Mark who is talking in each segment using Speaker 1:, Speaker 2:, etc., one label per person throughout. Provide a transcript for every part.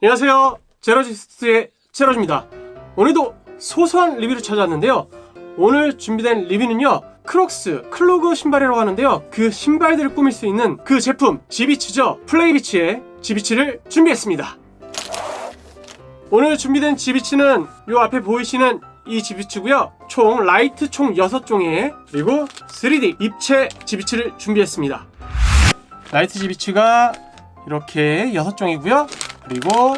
Speaker 1: 안녕하세요. 제로지스트의 제로입니다. 오늘도 소소한 리뷰를 찾아왔는데요. 오늘 준비된 리뷰는요. 크록스 클로그 신발이라고 하는데요. 그 신발들을 꾸밀 수 있는 그 제품 지비츠죠. 플레이비치의 지비츠를 준비했습니다. 오늘 준비된 지비츠는 요 앞에 보이시는 이 지비츠고요. 총 라이트 총 6종에 그리고 3D 입체 지비츠를 준비했습니다. 라이트 지비츠가 이렇게 6종이고요. 그리고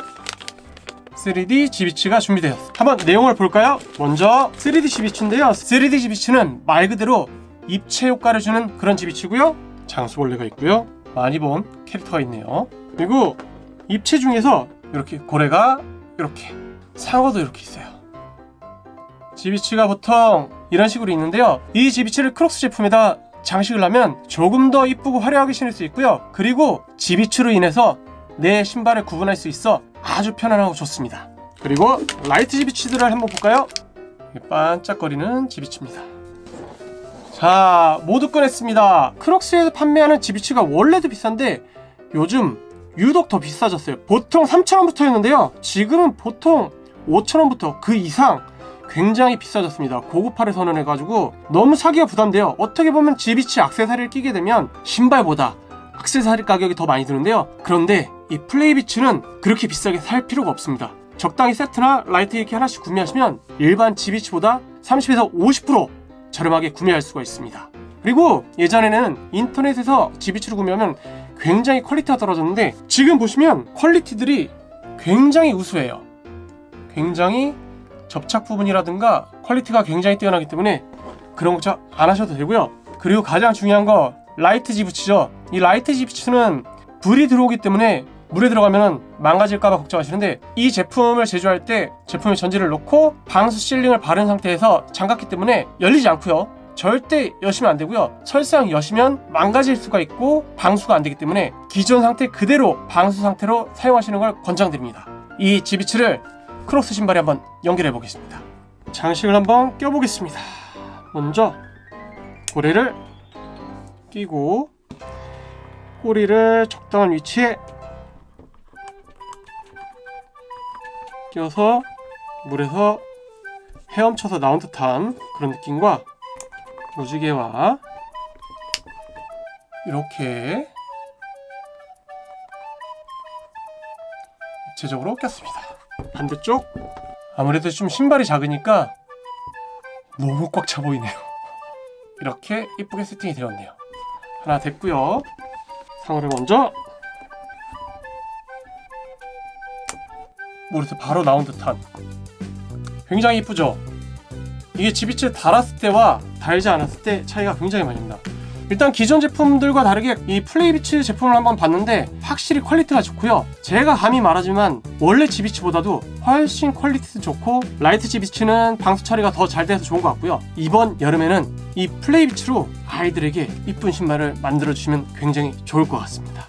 Speaker 1: 3D 지비츠가 준비되었습니다. 한번 내용을 볼까요? 먼저 3D 지비츠인데요. 3D 지비츠는 말 그대로 입체 효과를 주는 그런 지비츠고요. 장수벌레가 있고요. 많이 본 캐릭터가 있네요. 그리고 입체 중에서 이렇게 고래가 이렇게 상어도 이렇게 있어요. 지비츠가 보통 이런 식으로 있는데요. 이 지비츠를 크록스 제품에다 장식을 하면 조금 더 이쁘고 화려하게 신을 수 있고요. 그리고 지비츠로 인해서 내 신발을 구분할 수 있어 아주 편안하고 좋습니다. 그리고 라이트 지비츠들을 한번 볼까요? 반짝거리는 지비츠입니다. 자, 모두 꺼냈습니다. 크록스에서 판매하는 지비츠가 원래도 비싼데 요즘 유독 더 비싸졌어요. 보통 3,000원부터였는데요. 지금은 보통 5,000원부터 그 이상 굉장히 비싸졌습니다. 고급화를 선언해가지고 너무 사기가 부담돼요. 어떻게 보면 지비치 악세사리를 끼게 되면 신발보다 악세사리 가격이 더 많이 드는데요. 그런데 이 플레이비츠는 그렇게 비싸게 살 필요가 없습니다. 적당히 세트나 라이트 이렇게 하나씩 구매하시면 일반 지비치보다 30에서 50% 저렴하게 구매할 수가 있습니다. 그리고 예전에는 인터넷에서 지비치를 구매하면 굉장히 퀄리티가 떨어졌는데 지금 보시면 퀄리티들이 굉장히 우수해요. 굉장히 접착 부분이라든가 퀄리티가 굉장히 뛰어나기 때문에 그런 걱정 안 하셔도 되고요. 그리고 가장 중요한 거 라이트 지부치죠. 이 라이트 지부치는 불이 들어오기 때문에 물에 들어가면 망가질까봐 걱정하시는데 이 제품을 제조할 때 제품에 전지를 놓고 방수 실링을 바른 상태에서 잠갔기 때문에 열리지 않고요. 절대 여시면 안 되고요. 설상 여시면 망가질 수가 있고 방수가 안 되기 때문에 기존 상태 그대로 방수 상태로 사용하시는 걸 권장드립니다. 이 지비츠를 크록스 신발에 한번 연결해 보겠습니다. 장식을 한번 껴보겠습니다. 먼저 고리를 끼고 꼬리를 적당한 위치에 껴서 물에서 헤엄쳐서 나온 듯한 그런 느낌과 무지개와 이렇게 입체적으로 꼈습니다. 반대쪽 아무래도 좀 신발이 작으니까 너무 꽉 차 보이네요. 이렇게 이쁘게 세팅이 되었네요. 하나 됐고요. 상어를 먼저 물에서 바로 나온 듯한 굉장히 이쁘죠? 이게 지비치에 달았을 때와 달지 않았을 때 차이가 굉장히 많이 납니다. 일단 기존 제품들과 다르게 이 플레이비치 제품을 한번 봤는데 확실히 퀄리티가 좋고요. 제가 감히 말하지만 원래 지비치보다도 훨씬 퀄리티도 좋고 라이트 지비치는 방수 처리가 더 잘 돼서 좋은 것 같고요. 이번 여름에는 이 플레이비치로 아이들에게 이쁜 신발을 만들어 주시면 굉장히 좋을 것 같습니다.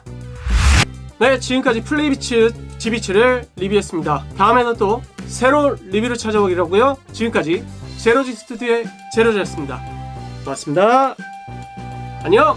Speaker 1: 네, 지금까지 플레이비치 지비치를 리뷰했습니다. 다음에는 또 새로운 리뷰를 찾아오기로 하고요. 지금까지 제로지 스튜디오의 제로지였습니다. 고맙습니다. 안녕!